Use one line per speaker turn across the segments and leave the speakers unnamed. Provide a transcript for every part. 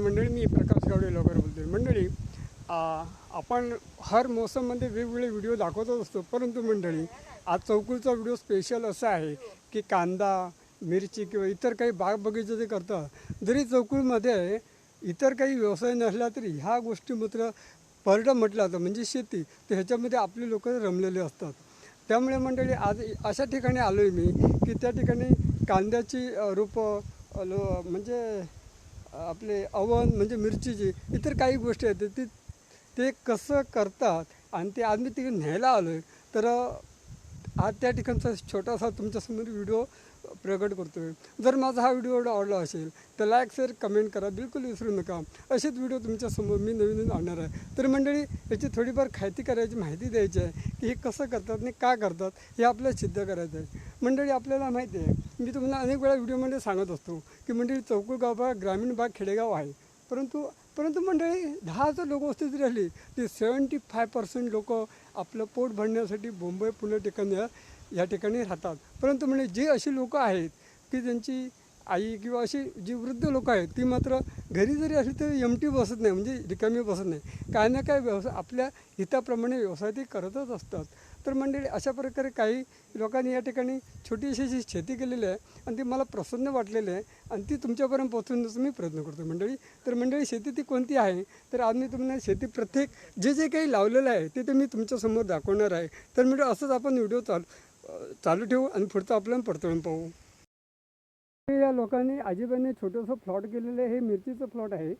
मंडळी मी प्रकाश गावडे लवकर बोलतोय. मंडळी आपण हर मोसममध्ये वेगवेगळे व्हिडिओ दाखवतच असतो. परंतु मंडळी आज चौकुलचा व्हिडिओ स्पेशल असा आहे की कांदा मिरची किंवा इतर काही बाग बगीचे जे करतात जरी चौकुलमध्ये इतर काही व्यवसाय नसला तरी ह्या गोष्टी मात्र पर्यटन म्हटलं जातं. म्हणजे शेती तर ह्याच्यामध्ये आपले लोक रमलेले असतात. त्यामुळे मंडळी आज अशा ठिकाणी आलो आहे मी की त्या ठिकाणी कांद्याची रोपं लो म्हणजे आपले अवन म्हणजे मिरचीची इतर काही गोष्टी आहेत ते ते कसं करतात आणि ते आज मी तिकडे न्यायला आलो आहे तर आज त्या ठिकाणचा छोटासा तुमच्यासमोर व्हिडिओ प्रगट करतो आहे जर माझा हा व्हिडिओ आवडला असेल तर लाईक शेअर कमेंट करा. बिलकुल विसरू नका. असेच व्हिडिओ तुमच्यासमोर मी नवीन नवीन आणणार आहे. तर मंडळी याची थोडीफार खायती करायची माहिती द्यायची आहे की हे कसं करतात आणि का करतात हे आपल्याला सिद्ध करायचं आहे. मंडळी आपल्याला माहिती आहे मी तुम्हाला अनेक वेळा व्हिडिओमध्ये सांगत असतो की मंडळी चौकूळ गाव भाग ग्रामीण भाग खेडेगाव आहे. परंतु परंतु मंडळी दहा जर लोक वस्ती जरी राहिली ती सेवन्टी फाय पर्सेंट लोक आपलं पोट भरण्यासाठी मुंबई पुणे ठिकाणी या ठिकाणी राहतात. परंतु म्हणजे जे अशी लोकं आहेत की ज्यांची आई किंवा अशी जी वृद्ध लोक आहेत ती मात्र घरी जरी असली तरी एमटी बसत नाही म्हणजे रिकामी बसत नाही. काय ना काय व्यवसाय आपल्या हिताप्रमाणे व्यवसाय ते करतच असतात. तर मंडळी अशा प्रकारे काही लोकांनी या ठिकाणी छोटीशी अशी शेती केलेली आहे आणि ती मला प्रसन्न वाटलेली आहे आणि ती तुमच्यापर्यंत पोहोचवण्याचा मी प्रयत्न करतो मंडळी. तर मंडळी शेती ती कोणती आहे? तर आज मी तुम्हाला शेती प्रत्येक जे जे काही लावलेलं आहे ते ते मी तुमच्यासमोर दाखवणार आहे. तर म्हणजे असंच आपण व्हिडिओ चालू चालू ठेवू आणि पुढचं आपल्याला पडतळून पाहू. या लोकांनी आजीबाईंनी छोटंसं प्लॉट केलेलं आहे हे मिरचीचं प्लॉट आहे.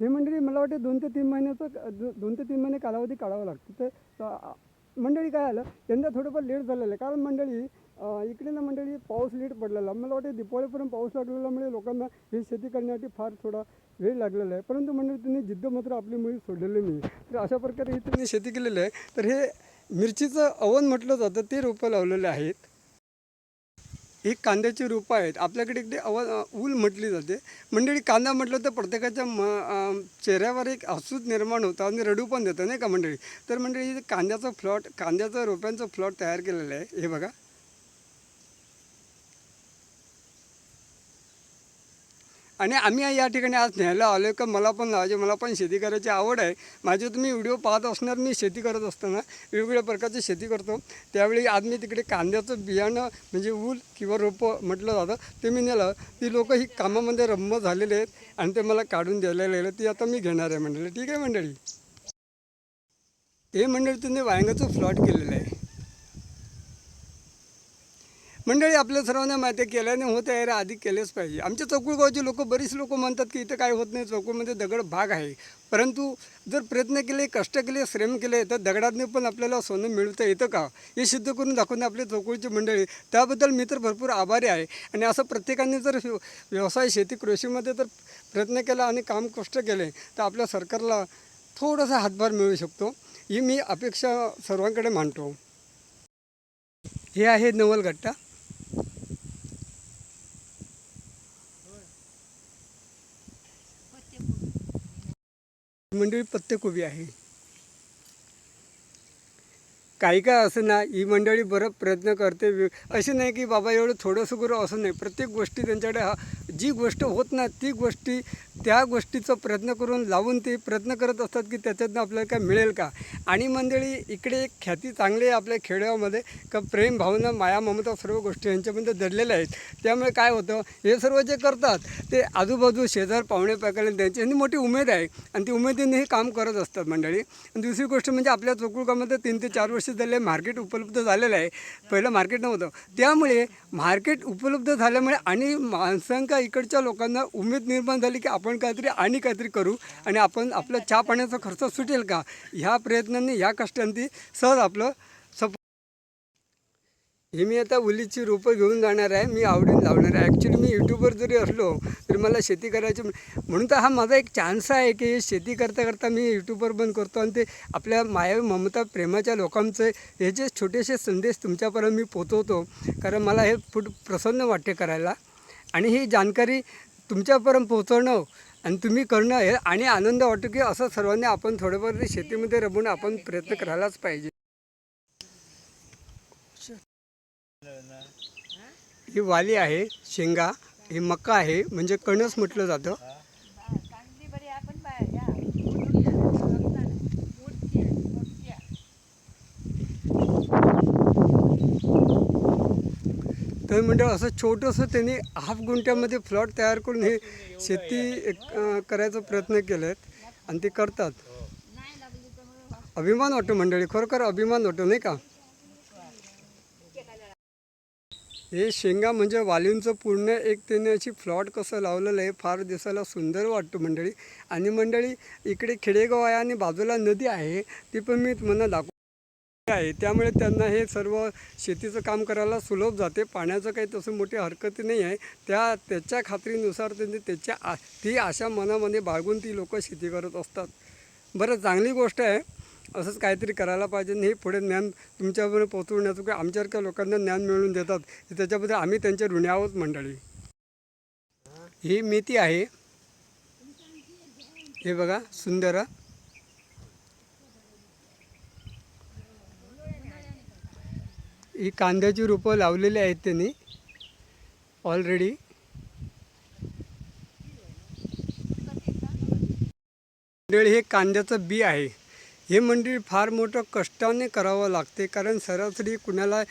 हे मंडळी मला वाटते दोन ते तीन महिन्याचं दोन ते तीन महिने कालावधी काढावा लागतो. तर मंडळी काय आलं यंदा थोडंफार लेट झालेलं आहे. कारण मंडळी इकडे ना मंडळी पाऊस लेट पडलेला. मला वाटते दिपावळीपर्यंत पाऊस लागलेल्यामुळे लोकांना ही शेती करण्यासाठी फार थोडा वेळ लागलेला आहे. परंतु मंडळी त्यांनी जिद्द मात्र आपली मुळी सोडलेली नाही तर अशा प्रकारे ही त्यांनी शेती केलेली आहे. तर हे मिरचीचं अवन म्हटलं जातं ते रोपं लावलेले आहेत. ही कांद्याची रोपं आहेत. आपल्याकडे इकडे अव ऊल म्हटली जाते. मंडळी कांदा म्हटलं तर प्रत्येकाच्या म चेहऱ्यावर एक हसूच निर्माण होतं आणि रडू पण देतं नाही का मंडळी? तर मंडळी कांद्याचं फ्लॉट कांद्याचं रोप्यांचं फ्लॉट तयार केलेलं आहे. हे बघा. आणि आम्ही या ठिकाणी आज न्यायला आलो आहे का मला पण लावायचे म्हणजे मला पण शेती करायची आवड आहे. माझे तुम्ही व्हिडिओ पाहत असणार मी शेती करत असताना वेगवेगळ्या प्रकारची शेती करतो. त्यावेळी आज मी तिकडे कांद्याचं बियाणं म्हणजे ऊल किंवा रोपं म्हटलं जातं ते मी नेलं. ती लोकं ही कामामध्ये रम्म झालेले आहेत आणि ते मला काढून द्यायला लागले ती आता मी घेणार आहे मंडळी. ठीक आहे मंडळी? ते मंडळी तुम्ही वायंगाचं फ्लॉट केलेलं आहे. मंडळी आपल्या सर्वांना माहिती आहे केल्याने होत आहे रे आधी केलेच पाहिजे. आमच्या चौकुळगावचे लोक बरीच लोक म्हणतात की इथं काय होत नाही चौकुळमध्ये दगड भाग आहे. परंतु जर प्रयत्न केले कष्ट केले श्रम केले तर दगडातने पण आपल्याला सोनं मिळवता येतं का? हे सिद्ध करून दाखवणे आपले चौकुळची मंडळी त्याबद्दल मी तर भरपूर आभारी आहे. आणि असं प्रत्येकाने जर व्यवसाय शेती कृषीमध्ये जर प्रयत्न केला आणि काम कष्ट केले तर आपल्या सरकारला थोडासा हातभार मिळू शकतो. ही मी अपेक्षा सर्वांकडे मांडतो. हे आहे नवलगट्टा मंडळी पत्तेकोबी आहे. काही काय असं ना ही मंडळी बरं प्रयत्न करते. असे नाही की बाबा एवढं थोडंसं करू असं नाही. प्रत्येक गोष्टी त्यांच्याकडे हा जी गोष्ट होत ना ती गोष्टी त्या गोष्टीचा प्रयत्न करून लावून ते प्रयत्न करत असतात की त्याच्यातनं आपल्याला काय मिळेल का? आणि मंडळी इकडे एक ख्याती चांगली आहे आपल्या खेड्यामध्ये का प्रेम भावना माया ममता सर्व गोष्टी यांच्यामध्ये दडलेल्या आहेत. त्यामुळे काय होतं हे सर्व जे करतात ते आजूबाजू शेजार पाहुणे पाकाले त्यांची मोठी उमेद आहे. आणि ती उमेदीने हे काम करत असतात मंडळी. आणि दुसरी गोष्ट म्हणजे आपल्या चोकुळकामध्ये तीन ते चार वर्ष झाले मार्केट उपलब्ध झालेलं आहे. पहिलं मार्केट नव्हतं. त्यामुळे मार्केट उपलब्ध झाल्यामुळे आणि माणसांका इकडच्या लोकांना उमेद निर्माण झाली की आपण काहीतरी आणि काहीतरी करू आणि आपण आपला चहा पाण्याचा खर्च सुटेल का? ह्या प्रयत्नांनी ह्या कष्टांनी सहज आपलं सप हे मी आता उलीची रोपं घेऊन जाणार आहे. मी आवडीन लावणार आहे. ॲक्च्युली मी यूट्यूबवर जरी असलो तरी मला शेती करायची म्हणून तर हा माझा एक चान्स आहे की शेती करता करता मी यूट्यूबवर बंद करतो आणि ते आपल्या माया ममता प्रेमाच्या लोकांचे हे जे छोटेसे संदेश तुमच्यापर्यंत मी पोचवतो कारण मला हे फुट प्रसन्न वाटते करायला. आणि ही जानकारी तुमच्यापर्यंत पोहोचवणं आणि तुम्ही करणं हे आणि आनंद वाटतो की असं सर्वांनी आपण थोडंफार शेतीमध्ये रमून आपण प्रयत्न करायलाच पाहिजे. ही वाली आहे शेंगा हे मका आहे म्हणजे कणस म्हटलं जातं
चांगली बरी आपण बाहेर या मोठी आहे, मोठी आहे, मोठी आहे.
तर म्हणजे असं छोटंसं त्यांनी हाफ गुंठ्यामध्ये प्लॉट तयार करून हे शेती करायचा प्रयत्न केले आहेत आणि ते करतात. अभिमान वाटतो मंडळी खरोखर अभिमान वाटतो नाही का? हे शेंगा म्हणजे वालींचं पूर्ण एक त्याने अशी फ्लॉट कसं लावलेलं आहे फार दिसायला सुंदर वाटतो मंडळी. आणि मंडळी इकडे खेडेगाव आहे आणि बाजूला नदी आहे ती पण मी तुम्हाला दाखव आहे. त्यामुळे त्यांना हे सर्व शेतीचं काम करायला सुलभ जाते. पाण्याचं काही तसं मोठी हरकत नाही आहे. त्या त्याच्या खात्रीनुसार त्यांनी त्याच्या आ ती आशा मनामध्ये बाळगून ती लोक शेती करत असतात. बरं चांगली गोष्ट आहे. असंच काहीतरी करायला पाहिजे. हे पुढे ज्ञान तुमच्यापर्यंत पोहोचवण्याचं किंवा आमच्यासारख्या लोकांना ज्ञान मिळवून देतात. त्याच्याबद्दल आम्ही त्यांचे ऋणी आहोत मंडळी. ही मेथी आहे. हे बघा सुंदर ही कांद्याची रोपं लावलेली आहेत त्यांनी. ऑलरेडी मंडळी हे कांद्याचं बी आहे. हे मंडळी फार मोठं कष्टाने करावं लागते कारण सरासरी कुणाला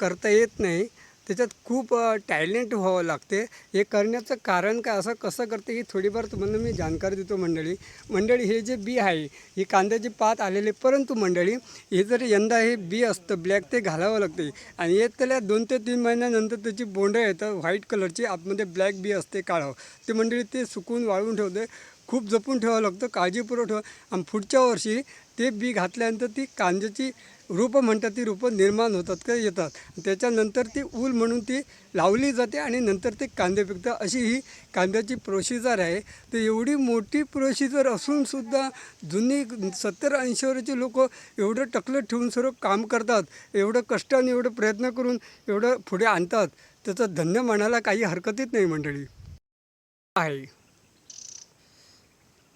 करता येत नाही. त्याच्यात खूप टॅलेंट व्हावं लागते. हे करण्याचं कारण काय? असं कसं करते? ही थोडीफार तुम्हाला मी जाणकारी देतो मंडळी. मंडळी हे जे बी आहे ही कांद्याची पात आलेले परंतु मंडळी हे जर यंदा हे बी असतं ब्लॅक ते घालावं लागते. आणि येत त्याला दोन ते तीन महिन्यानंतर त्याची बोंडं येतं व्हाईट कलरची आतमध्ये ब्लॅक बी असते काळं. ते मंडळी ते सुकून वाळवून ठेवते. खूप जपून ठेवावं लागतं काळजीपूर्वक ठेवा. आणि पुढच्या वर्षी ते बी घातल्यानंतर ती कांद्याची रोपं म्हणतात ती रोपं निर्माण होतात का येतात. त्याच्यानंतर ती ऊल म्हणून ती लावली जाते आणि नंतर ते कांदे पिकतात. अशी ही कांद्याची प्रोसिजर आहे. तर एवढी मोठी प्रोसिजर असूनसुद्धा जुनी सत्तर ऐंशी वर्षाची लोक एवढं टकलं ठेवून सर्व काम करतात. एवढं कष्टाने एवढं प्रयत्न करून एवढं पुढे आणतात. त्याचं धन्य म्हणायला काही हरकतच नाही मंडळी. आहे.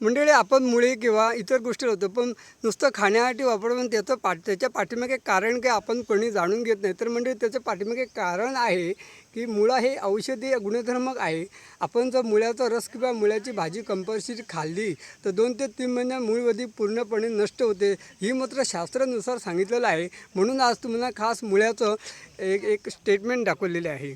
मंडळी आपण मुळे किंवा इतर गोष्टी होतो पण नुसतं खाण्यासाठी वापरतो पण त्याचं पाठ त्याच्या पाठीमागे कारण काय आपण कोणी जाणून घेत नाही. तर म्हणजे त्याचं पाठीमागे कारण आहे की मुळा हे औषधी गुणधर्मक आहे. आपण जर मुळ्याचा रस किंवा मुळ्याची भाजी कंपल्सरी खाल्ली तर दोन ते तीन महिन्या मूळवधी पूर्णपणे नष्ट होते. ही मात्र शास्त्रानुसार सांगितलेलं आहे. म्हणून आज तुम्हाला खास मुळ्याचं एक एक स्टेटमेंट दाखवलेले आहे.